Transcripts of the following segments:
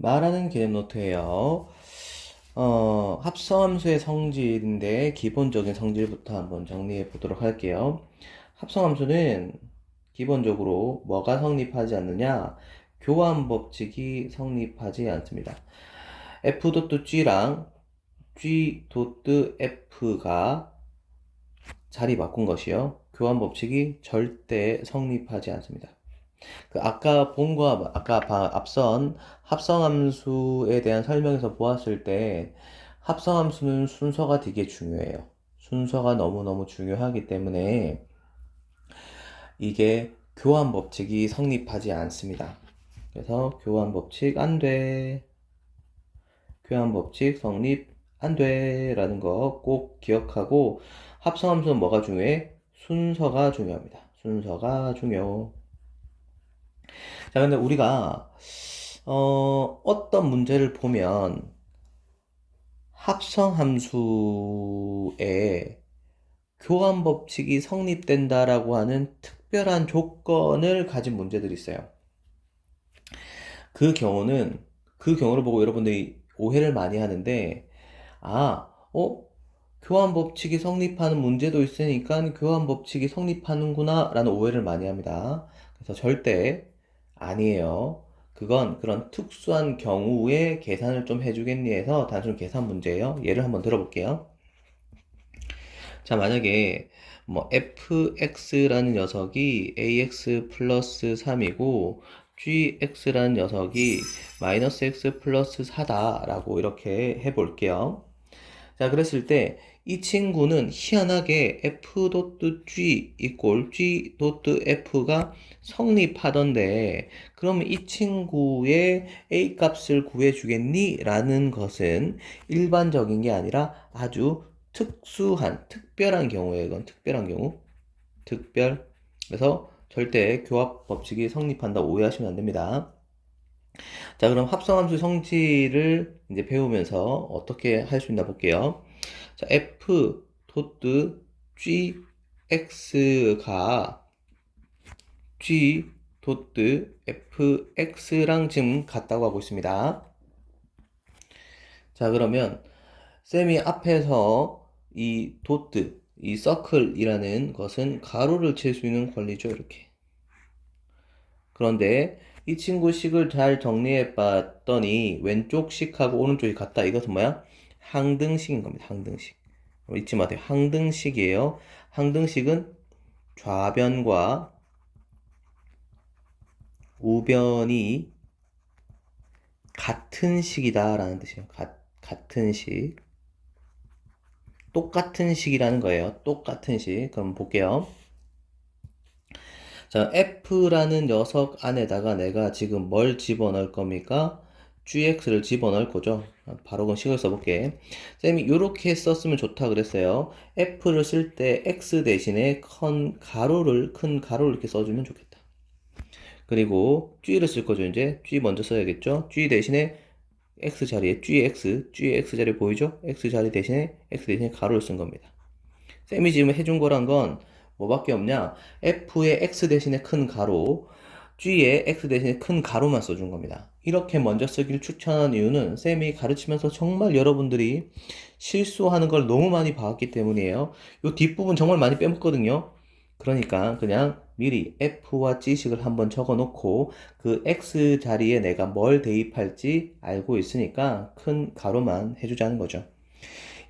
말하는 개념 노트예요. 어, 합성함수의 성질인데 기본적인 성질부터 한번 정리해 보도록 할게요. 합성함수는 기본적으로 뭐가 성립하지 않느냐? 교환 법칙이 성립하지 않습니다. f.g랑 g.f가 자리 바꾼 것이요. 교환 법칙이 절대 성립하지 않습니다. 그 아까 본과 아까 바- 앞선 합성함수에 대한 설명에서 보았을 때 합성함수는 순서가 되게 중요해요. 순서가 너무너무 중요하기 때문에 이게 교환 법칙이 성립하지 않습니다. 그래서 교환 법칙 안 돼. 교환 법칙 성립 안 돼. 라는 거 꼭 기억하고 합성함수는 뭐가 중요해? 순서가 중요합니다. 순서가 중요. 자, 근데 우리가 어, 어떤 문제를 보면 합성함수에 교환 법칙이 성립된다라고 하는 특별한 조건을 가진 문제들이 있어요. 그 경우는 그 경우를 보고 여러분들이 오해를 많이 하는데 아, 어? 교환 법칙이 성립하는 문제도 있으니까 교환 법칙이 성립하는구나 라는 오해를 많이 합니다. 그래서 절대 아니에요. 그건 그런 특수한 경우에 계산을 좀 해주겠니 해서 단순 계산 문제예요. 예를 한번 들어볼게요. 자, 만약에 뭐 fx라는 녀석이 ax 플러스 3이고 gx라는 녀석이 마이너스 x 플러스 4다라고 이렇게 해볼게요. 자, 그랬을 때이 친구는 희한하게 f.g 이꼴 g.f가 성립하던데 그러면 이 친구의 a 값을 구해주겠니? 라는 것은 일반적인 게 아니라 아주 특수한, 특별한 경우에 이건 특별한 경우 특별 그래서 절대 교합 법칙이 성립한다 오해하시면 안 됩니다. 자, 그럼 합성함수 성질을 이제 배우면서 어떻게 할 수 있나 볼게요. 자, f 도트 g x가 g 도트 fx랑 지금 같다고 하고 있습니다. 자, 그러면 쌤이 앞에서 이 도트, 이 서클이라는 것은 가로를 칠 수 있는 권리죠, 이렇게. 그런데 이 친구 식을 잘 정리해 봤더니 왼쪽 식하고 오른쪽이 같다. 이것은 뭐야? 항등식인 겁니다. 항등식. 잊지 마세요. 항등식이에요. 항등식은 좌변과 우변이 같은 식이다라는 뜻이에요. 같, 같은 식. 똑같은 식이라는 거예요. 똑같은 식. 그럼 볼게요. 자, f라는 녀석 안에다가 내가 지금 뭘 집어넣을 겁니까? Gx를 집어넣을 거죠. 바로 그 식을 써볼게. 쌤이 이렇게 썼으면 좋다 그랬어요. f를 쓸 때 x 대신에 큰 가로를 큰 가로를 이렇게 써주면 좋겠다. 그리고 g를 쓸 거죠. 이제 g 먼저 써야겠죠. g 대신에 x 자리에 gx, gx 자리 보이죠? x 자리 대신에 x 대신에 가로를 쓴 겁니다. 쌤이 지금 해준 거란 건 뭐밖에 없냐? f의 x 대신에 큰 가로, g의 x 대신에 큰 가로만 써준 겁니다. 이렇게 먼저 쓰기를 추천한 이유는 쌤이 가르치면서 정말 여러분들이 실수하는 걸 너무 많이 봐왔기 때문이에요. 이 뒷부분 정말 많이 빼먹거든요. 그러니까 그냥 미리 f와 g식을 한번 적어 놓고 그 x 자리에 내가 뭘 대입할지 알고 있으니까 큰 가로만 해주자는 거죠.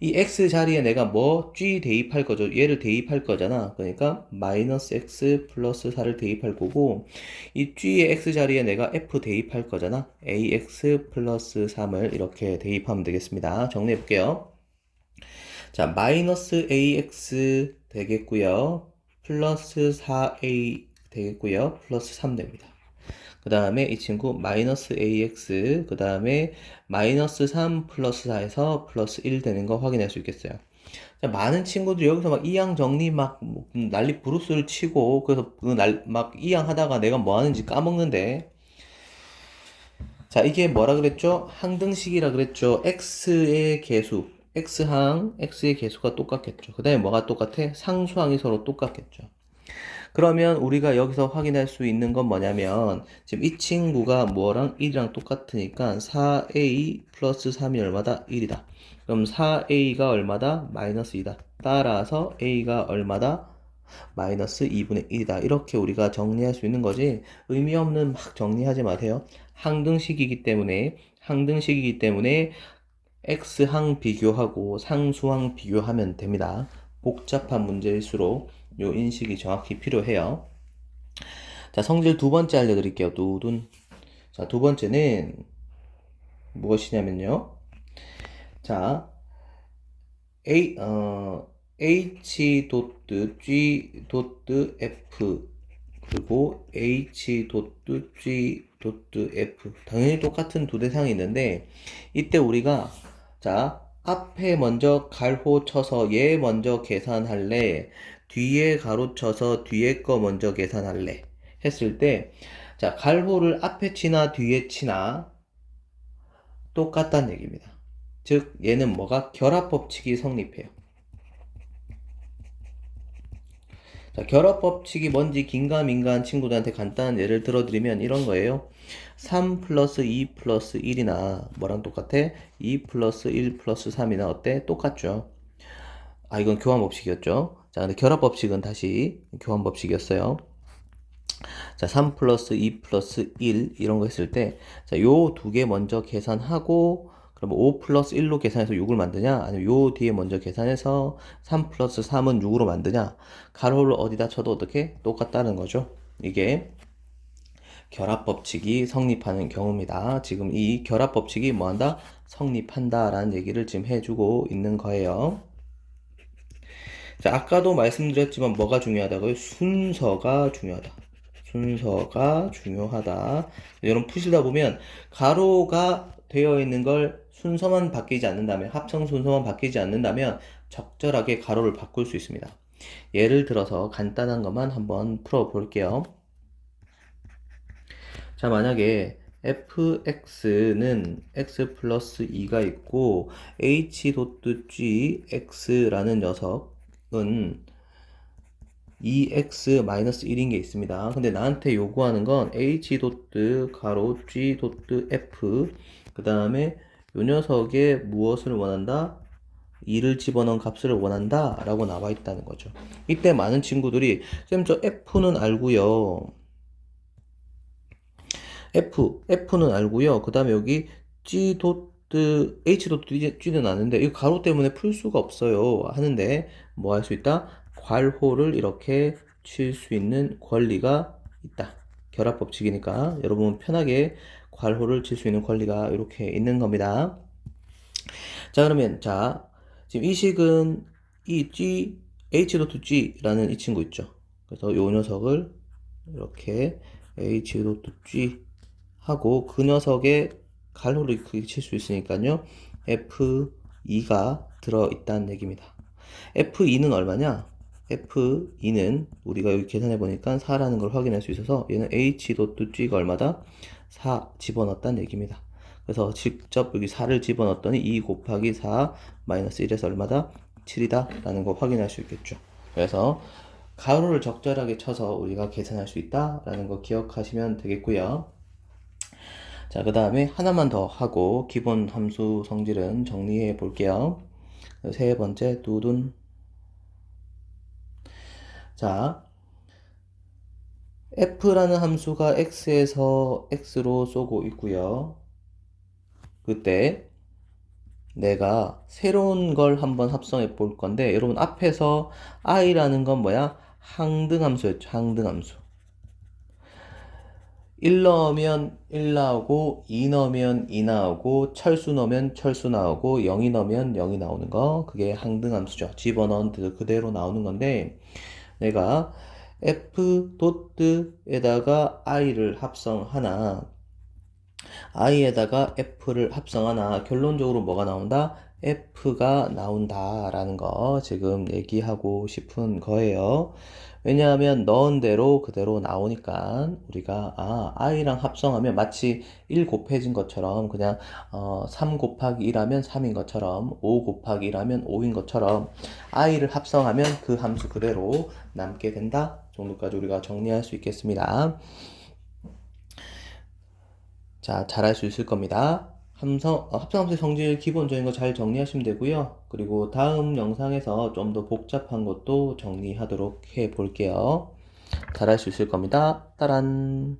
이 x 자리에 내가 뭐 g 대입할 거죠. 얘를 대입할 거잖아. 그러니까 마이너스 x 플러스 4를 대입할 거고 이 g의 x 자리에 내가 f 대입할 거잖아. ax 플러스 3을 이렇게 대입하면 되겠습니다. 정리해 볼게요. 자, 마이너스 ax 되겠고요. 플러스 4a 되겠고요. 플러스 3 됩니다. 그 다음에 이 친구 마이너스 ax 그 다음에 마이너스 3 플러스 4에서 플러스 1 되는 거 확인할 수 있겠어요. 자, 많은 친구들 여기서 막 이항 정리 막 뭐, 음, 난리 부르스를 치고 그래서 그날막 이항 하다가 내가 뭐 하는지 까먹는데 자 이게 뭐라 그랬죠? 항등식이라 그랬죠? x의 개수 x항 x의 개수가 똑같겠죠. 그 다음에 뭐가 똑같아? 상수항이 서로 똑같겠죠. 그러면 우리가 여기서 확인할 수 있는 건 뭐냐면 지금 이 친구가 뭐랑 1이랑 똑같으니까 4a 플러스 3이 얼마다? 1이다. 그럼 4a가 얼마다? 마이너스 2다. 따라서 a가 얼마다? 마이너스 2분의 1이다. 이렇게 우리가 정리할 수 있는 거지 의미 없는 막 정리하지 마세요. 항등식이기 때문에 항등식이기 때문에 x항 비교하고 상수항 비교하면 됩니다. 복잡한 문제일수록 요 인식이 정확히 필요해요. 자, 성질 두 번째 알려드릴게요. 두둔. 자, 두 번째는 무엇이냐면요. 자, A, 어, H 도트 G 도트 F 그리고 H 도트 G 도트 F 당연히 똑같은 두 대상이 있는데 이때 우리가 자 앞에 먼저 가로 쳐서 얘 먼저 계산할래 뒤에 가로 쳐서 뒤에 거 먼저 계산할래 했을 때자 가로를 앞에 치나 뒤에 치나 똑같다는 얘기입니다 즉 얘는 뭐가 결합 법칙이 성립해요 자, 결합 법칙이 뭔지 긴가민가한 친구들한테 간단한 예를 들어드리면 이런 거예요. 3 플러스 2 플러스 1이나 뭐랑 똑같아? 2 플러스 1 플러스 3이나 어때? 똑같죠. 아, 이건 교환 법칙이었죠. 자, 근데 결합 법칙은 다시 교환 법칙이었어요. 자, 3 플러스 2 플러스 1 이런 거 했을 때, 자, 요 두 개 먼저 계산하고, 그럼 5 플러스 1로 계산해서 6을 만드냐? 아니면 요 뒤에 먼저 계산해서 3 플러스 3은 6으로 만드냐? 가로를 어디다 쳐도 어떻게? 똑같다는 거죠. 이게 결합 법칙이 성립하는 경우입니다. 지금 이 결합 법칙이 뭐한다? 성립한다라는 얘기를 지금 해주고 있는 거예요. 자, 아까도 말씀드렸지만 뭐가 중요하다고요? 순서가 중요하다. 순서가 중요하다. 여러분 푸시다 보면 가로가 되어 있는 걸 순서만 바뀌지 않는다면 합성 순서만 바뀌지 않는다면 적절하게 가로를 바꿀 수 있습니다. 예를 들어서 간단한 것만 한번 풀어 볼게요. 자, 만약에 fx는 x 플러스 2가 있고 h 도트 g x라는 녀석 은 2x 마이너스 1인 게 있습니다. 근데 나한테 요구하는 건 h 도트 가로 g 도트 f 그 다음에 요 녀석에 무엇을 원한다? 2를 집어넣은 값을 원한다 라고 나와 있다는 거죠. 이때 많은 친구들이 쌤 저 f는 알고요. f, f는 알고요. 그 다음에 여기 g 도 트, h 도트 g는 아는데 이 가로 때문에 풀 수가 없어요. 하는데 뭐 할 수 있다? 괄호를 이렇게 칠 수 있는 권리가 있다. 결합 법칙이니까 여러분 편하게 괄호를 칠 수 있는 권리가 이렇게 있는 겁니다. 자 그러면 자 지금 이 식은 이 G, H 도트 G라는 이 친구 있죠. 그래서 요 녀석을 이렇게 H 도트 G 하고 그 녀석의 괄호를 이렇게 칠 수 있으니까요. F2가 들어있다는 얘기입니다. F2는 얼마냐? F2는 우리가 여기 계산해 보니까 4라는 걸 확인할 수 있어서 얘는 H 도트 G가 얼마다? 4 집어넣었다는 얘기입니다. 그래서 직접 여기 4를 집어넣었더니 2 곱하기 4 마이너스 1에서 얼마다? 7이다 라는 거 확인할 수 있겠죠. 그래서 가로를 적절하게 쳐서 우리가 계산할 수 있다 라는 거 기억하시면 되겠고요. 자, 그 다음에 하나만 더 하고 기본 함수 성질은 정리해 볼게요. 세 번째 두둔. 자, f라는 함수가 x에서 x로 쏘고 있고요. 그때 내가 새로운 걸 한번 합성해 볼 건데 여러분 앞에서 i라는 건 뭐야? 항등함수였죠. 항등함수. 1 넣으면 1 나오고 2 넣으면 2 나오고 철수 넣으면 철수 나오고 0이 넣으면 0이 나오는 거 그게 항등함수죠. 집어넣은 그대로 나오는 건데 내가 f 도트에다가 i를 합성하나 i에다가 f를 합성하나 결론적으로 뭐가 나온다? f가 나온다라는 거 지금 얘기하고 싶은 거예요. 왜냐하면 넣은 대로 그대로 나오니까 우리가 아, i랑 합성하면 마치 1 곱해진 것처럼 그냥 어, 3 곱하기 1하면 3인 것처럼 5 곱하기 1하면 5인 것처럼 i를 합성하면 그 함수 그대로 남게 된다 정도까지 우리가 정리할 수 있겠습니다. 자, 잘할 수 있을 겁니다. 함성, 어, 합성함수의 성질 기본적인 거 잘 정리하시면 되고요. 그리고 다음 영상에서 좀 더 복잡한 것도 정리하도록 해 볼게요. 잘 할 수 있을 겁니다. 따란!